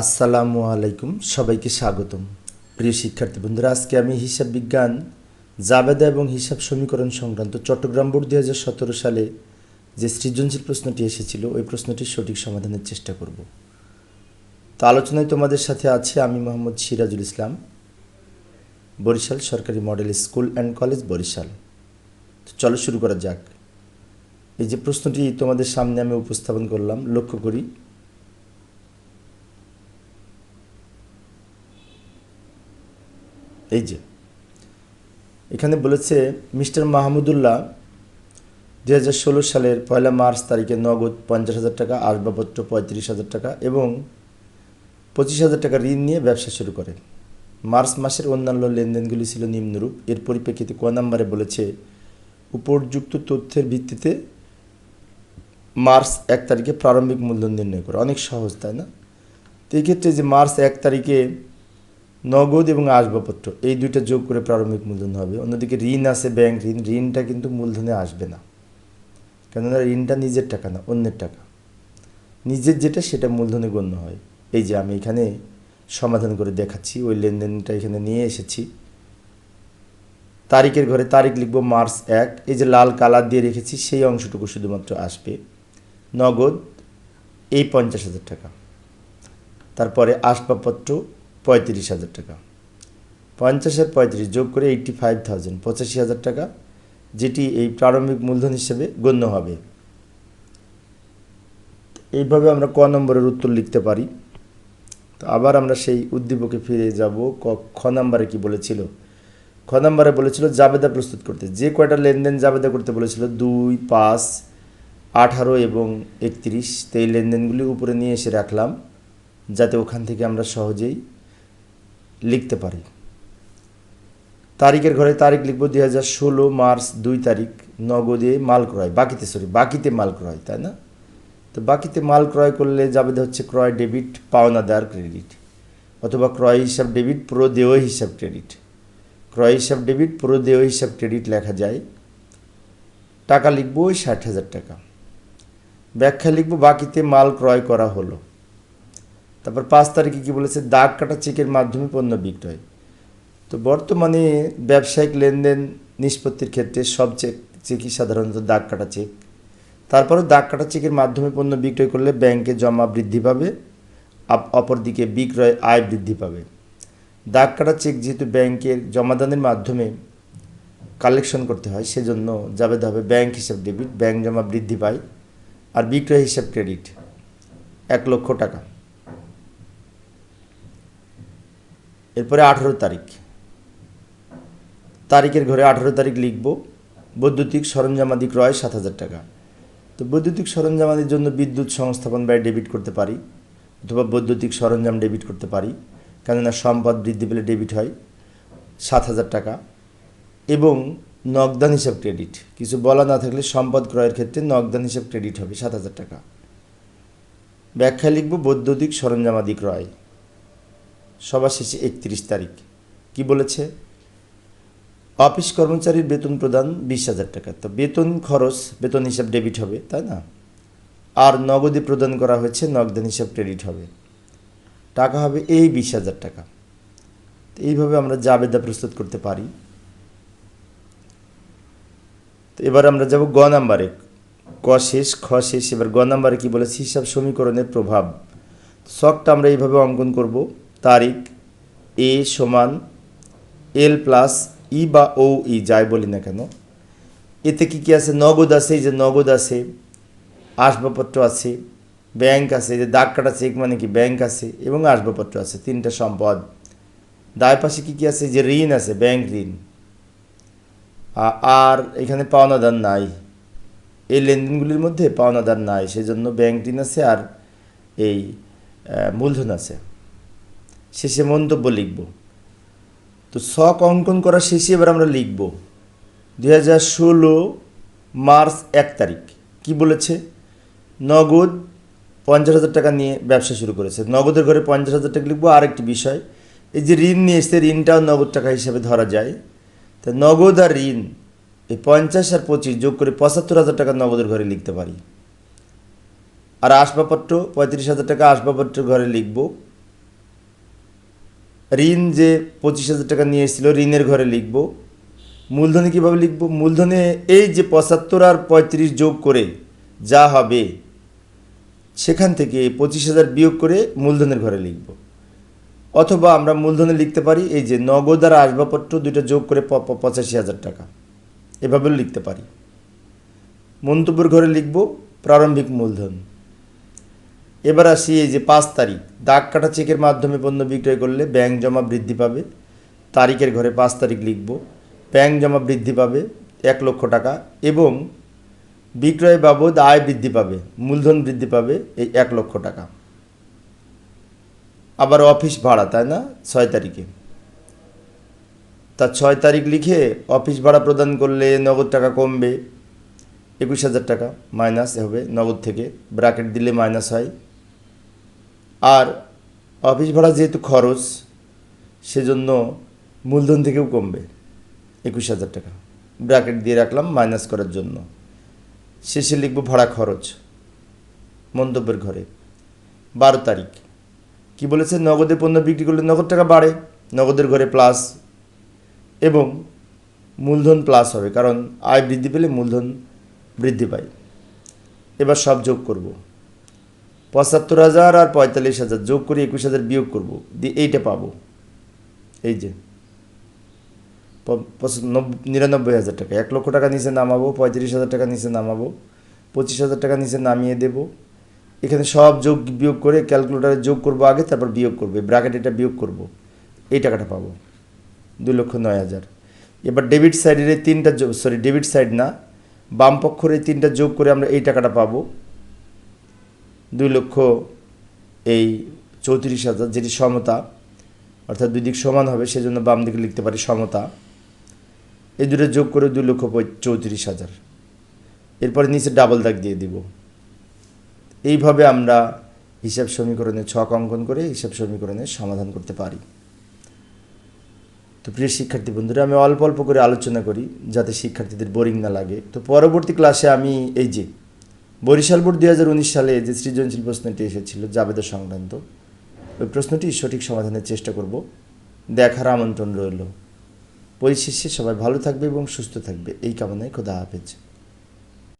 আসসালামু আলাইকুম, সবাইকে স্বাগতম। প্রিয় শিক্ষার্থী বন্ধুরা, আজকে আমি হিসাব বিজ্ঞান, জাবেদা এবং হিসাব সমীকরণ সংক্রান্ত চট্টগ্রাম বোর্ড হাজার সতেরো সালে যে সৃজনশীল প্রশ্নটি এসেছিল, ওই প্রশ্নটির সঠিক সমাধানের চেষ্টা করব। তো আলোচনায় তোমাদের সাথে আছে আমি মোহাম্মদ সিরাজুল ইসলাম, বরিশাল সরকারি model school and college Barishal. তো চলো শুরু করা যাক। এই যে প্রশ্নটি তোমাদের সামনে আমি উপস্থাপন করলাম, লক্ষ্য করি। এই যে, এখানে বলেছে মিস্টার মাহমুদুল্লাহ দু হাজার ষোলো সালের পয়লা মার্চ তারিখে নগদ পঞ্চাশ হাজার টাকা, আসবাবপত্র পঁয়ত্রিশ হাজার টাকা এবং পঁচিশ হাজার টাকা ঋণ নিয়ে ব্যবসা শুরু করে। মার্চ মাসের অন্যান্য লেনদেনগুলি ছিল নিম্নরূপ। এর পরিপ্রেক্ষিতে ক নম্বরে বলেছে উপযুক্ত তথ্যের ভিত্তিতে মার্চ এক তারিখে প্রারম্ভিক মূলধন নির্ণয় করে। অনেক সহজ, তাই না? তো এই ক্ষেত্রে যে মার্চ এক তারিখে নগদ এবং আসবাবপত্র, এই দুইটা যোগ করে প্রারম্ভিক মূলধন হবে। অন্যদিকে ঋণ আছে ব্যাংক ঋণ, ঋণটা কিন্তু মূলধনে আসবে না। কেননা ঋণটা নিজের টাকা না, অন্যের টাকা। নিজের যেটা সেটা মূলধনে গণ্য হয়। এই যে আমি এখানে সমাধান করে দেখাচ্ছি, ওই লেনদেনটা এখানে নিয়ে এসেছি। তারিখের ঘরে তারিখ লিখব মার্চ এক। এই যে লাল কালার দিয়ে রেখেছি, সেই অংশটুকু শুধুমাত্র আসবে। নগদ, এই পঞ্চাশ হাজার টাকা। তারপরে আসবাবপত্র পঁয়ত্রিশ হাজার টাকা। পঞ্চাশ আর পঁয়ত্রিশ যোগ করে এইটটি ফাইভ থাউজেন্ড পঁচাশি হাজার টাকা, যেটি এই প্রারম্ভিক মূলধন হিসেবে গণ্য হবে। এইভাবে আমরা ক নম্বরের উত্তর লিখতে পারি। তো আবার আমরা সেই উদ্দীপকে ফিরে যাব, ক, খ নম্বরে কি বলেছিল? খ নম্বরে বলেছিল জাবেদা প্রস্তুত করতে। যে কয়টা লেনদেন জাবেদা করতে বলেছিল, দুই, পাঁচ, আঠারো এবং একত্রিশ, তো এই লেনদেনগুলি উপরে নিয়ে এসে রাখলাম, যাতে ওখান থেকে আমরা সহজেই লিখতে পারি। তারিখের ঘরে তারিখ লিখব দুই হাজার ষোলো মার্চ দুই তারিখ, নগদে মাল ক্রয়, বাকিতে সরি বাকিতে মাল ক্রয়, তাই না? তো বাকিতে মাল ক্রয় করলে যাবে হচ্ছে ক্রয় ডেবিট, পাওনা, দেওয়ার ক্রেডিট, অথবা ক্রয় হিসাব ডেবিট প্রদেয় হিসাব ক্রেডিট। ক্রয় হিসাব ডেবিট প্রদেয় হিসাব ক্রেডিট লেখা যায়। টাকা লিখব ওই ষাট হাজার টাকা। ব্যাখ্যা লিখব বাকিতে মাল ক্রয় করা হলো। তারপর পাঁচ তারিখে কি বলেছে, দাগ কাটা চেকের মাধ্যমে পণ্য বিক্রয় তো বর্তমানে ব্যবসায়িক লেনদেন নিষ্পত্তির ক্ষেত্রে সব চেক, চেকই সাধারণত দাগ কাটা চেক। তারপরে দাগ কাটা চেকের মাধ্যমে পণ্য বিক্রয় করলে ব্যাংকে জমা বৃদ্ধি পাবে অপরদিকে বিক্রয় আয় বৃদ্ধি পাবে। দাগ কাটা চেক যেহেতু ব্যাংকের জমাদানের মাধ্যমে কালেকশন করতে হয়, সেজন্য যাবে হবে ব্যাংক হিসাব ডেবিট, ব্যাংক জমা বৃদ্ধি পায়, আর বিক্রয় হিসাব ক্রেডিট, এক লক্ষ টাকা। এরপরে আঠেরো তারিখ। তারিখের ঘরে আঠেরো তারিখ লিখব, বৈদ্যুতিক সরঞ্জামাদি ক্রয় সাত হাজার টাকা। তো বৈদ্যুতিক সরঞ্জামাদির জন্য বিদ্যুৎ সংস্থাপন ব্যয় ডেবিট করতে পারি, অথবা বৈদ্যুতিক সরঞ্জাম ডেবিট করতে পারি, কেননা সম্পদ বৃদ্ধি পেলে ডেবিট হয় সাত হাজার টাকা। এবং নগদান হিসাব ক্রেডিট, কিছু বলা না থাকলে সম্পদ ক্রয়ের ক্ষেত্রে নগদান হিসাব ক্রেডিট হবে সাত হাজার টাকা। ব্যাখ্যা লিখব বৈদ্যুতিক সরঞ্জামাদি ক্রয় সবার শেষে একত্রিশ তারিখ। কি বলেছে? অফিস কর্মচারীর বেতন প্রদান বিশ হাজার টাকা। তো বেতন খরচ, বেতন হিসাব ডেবিট হবে, তাই না? আর নগদে প্রদান করা হয়েছে, নগদান হিসাব ক্রেডিট হবে। টাকা হবে এই বিশ হাজার টাকা। তো এইভাবে আমরা জাবেদা প্রস্তুত করতে পারি। তো এবার আমরা যাব গ নাম্বারে। ক শেষ, খ শেষ। এবার গ নাম্বারে কি বলেছে? হিসাব সমীকরণের প্রভাব। শখটা আমরা এইভাবে অঙ্কন করব। তারিখ এ সমান এল প্লাস ই বা ও ই যাই বলি না কেন। এতে কি কি আছে? নগদ আছে যে নগদ আছে, আসবাবপত্র আছে, ব্যাংক আছে যে দাগ কাটা চেক মানে কি? ব্যাংক আছে এবং আসবাবপত্র আছে, তিনটা সম্পদ। দায় পাশে কি কি আছে? যে ঋণ আছে, ব্যাংক ঋণ। আর এখানে পাওনাদার নাই। এই লেনদেনগুলির মধ্যে পাওনাদার নাই, সেজন্য ব্যাংক ঋণ আছে আর এই মূলধন আছে। শেষে মন্তব্য লিখব। তো শখ অঙ্কন করা শেষে এবার আমরা লিখব, দুই হাজার ষোলো মার্চ এক তারিখ। কি বলেছে? নগদ পঞ্চাশ হাজার টাকা নিয়ে ব্যবসা শুরু করেছে। নগদের ঘরে পঞ্চাশ হাজার টাকা লিখব। আরেকটি বিষয়, এই যে ঋণ নিয়ে এসছে, ঋণটাও নগদ টাকা হিসাবে ধরা যায়। তা নগদ আর ঋণ, এই পঞ্চাশ আর পঁচিশ যোগ করে পঁচাত্তর হাজার টাকা নগদের ঘরে লিখতে পারি। আর আসবাবপত্র, পঁয়ত্রিশ হাজার টাকা আসবাবপত্র ঘরে লিখব। ঋণ যে পঁচিশ হাজার টাকা নিয়ে এসেছিল, ঋণের ঘরে লিখব। মূলধনে কীভাবে লিখব? মূলধনে এই যে পঁচাত্তর আর পঁয়ত্রিশ যোগ করে যা হবে, সেখান থেকে পঁচিশ হাজার বিয়োগ করে মূলধনের ঘরে লিখব। অথবা আমরা মূলধনে লিখতে পারি, এই যে নগদ আর আসবাবপত্র দুইটা যোগ করে পঁচাশি হাজার টাকা। এভাবেও লিখতে পারি। মন্তব্যের ঘরে লিখব, প্রারম্ভিক মূলধন। এবার আসি এই যে পাঁচ তারিখ। দাগ কাটা চেকের মাধ্যমে পণ্য বিক্রয় করলে ব্যাংক জমা বৃদ্ধি পাবে। তারিখের ঘরে পাঁচ তারিখ লিখব। ব্যাংক জমা বৃদ্ধি পাবে এক লক্ষ টাকা এবং বিক্রয় বাবদ আয় বৃদ্ধি পাবে, মূলধন বৃদ্ধি পাবে এই এক লক্ষ টাকা। আবার অফিস ভাড়া, তাই না? ছয় তারিখে। তা ছয় তারিখ লিখে অফিস ভাড়া প্রদান করলে নগদ টাকা কমবে। একুশ হাজার টাকা, মাইনাস হবে নগদ থেকে। ব্র্যাকেট দিলে মাইনাস হয়। আর অফিস ভাড়া যেহেতু খরচ, সেজন্য মূলধন থেকেও কমবে, একুশ হাজার টাকা। ব্র্যাকেট দিয়ে রাখলাম মাইনাস করার জন্য। শেষে লিখব ভাড়া খরচ, মন্তব্যের ঘরে। বারো তারিখ। কি বলেছে? নগদে পণ্য বিক্রি করলে নগদ টাকা বাড়ে, নগদের ঘরে প্লাস এবং মূলধন প্লাস হবে, কারণ আয় বৃদ্ধি পেলে মূলধন বৃদ্ধি পায়। এবার সব যোগ করব। পঁচাত্তর হাজার আর পঁয়তাল্লিশ হাজার, যোগ করে একুশ হাজার বিয়োগ করব। দিয়ে এইটা পাবো। এই যে নিরানব্বই হাজার টাকা। এক লক্ষ টাকা নিচে নামাবো, পঁয়ত্রিশ হাজার টাকা নিচে নামাবো, পঁচিশ হাজার টাকা নিচে নামিয়ে দেব। এখানে সব যোগ বিয়োগ করে ক্যালকুলেটারে যোগ করব আগে, তারপর বিয়োগ করবে। ব্র্যাকেট এটা বিয়োগ করব। এই টাকাটা পাবো। দুই লক্ষ নয় হাজার। এবার ডেবিট সাইডের এই তিনটা সরি, ডেবিট সাইড না, বাম পক্ষের এই তিনটা যোগ করে আমরা এই টাকাটা পাবো। দুই লক্ষ এই চৌত্রিশ হাজার যেটি সমতা, অর্থাৎ দুই দিক সমান হবে, সেজন্য বাম দিকে লিখতে পারি সমতা। এই দুটো যোগ করে দুই লক্ষ চৌত্রিশ হাজার। এরপরে নিচে ডাবল দাগ দিয়ে দিব। এইভাবে আমরা হিসাব সমীকরণের ছক অঙ্কন করে হিসাব সমীকরণের সমাধান করতে পারি। তো প্রিয় শিক্ষার্থী বন্ধুরা, আমি অল্প অল্প করে আলোচনা করি যাতে শিক্ষার্থীদের বোরিং না লাগে। তো পরবর্তী ক্লাসে আমি এই যে বরিশাল বোর্ড দুই হাজার উনিশ সালে যে সৃজনশীল প্রশ্নটি এসেছিল জাবেদের সংক্রান্ত, ওই প্রশ্নটি সঠিক সমাধানের চেষ্টা করব। দেখার আমন্ত্রণ রইল। পরিশেষে সবাই ভালো থাকবে এবং সুস্থ থাকবে। এই কামনায় খোদা হাফেজ।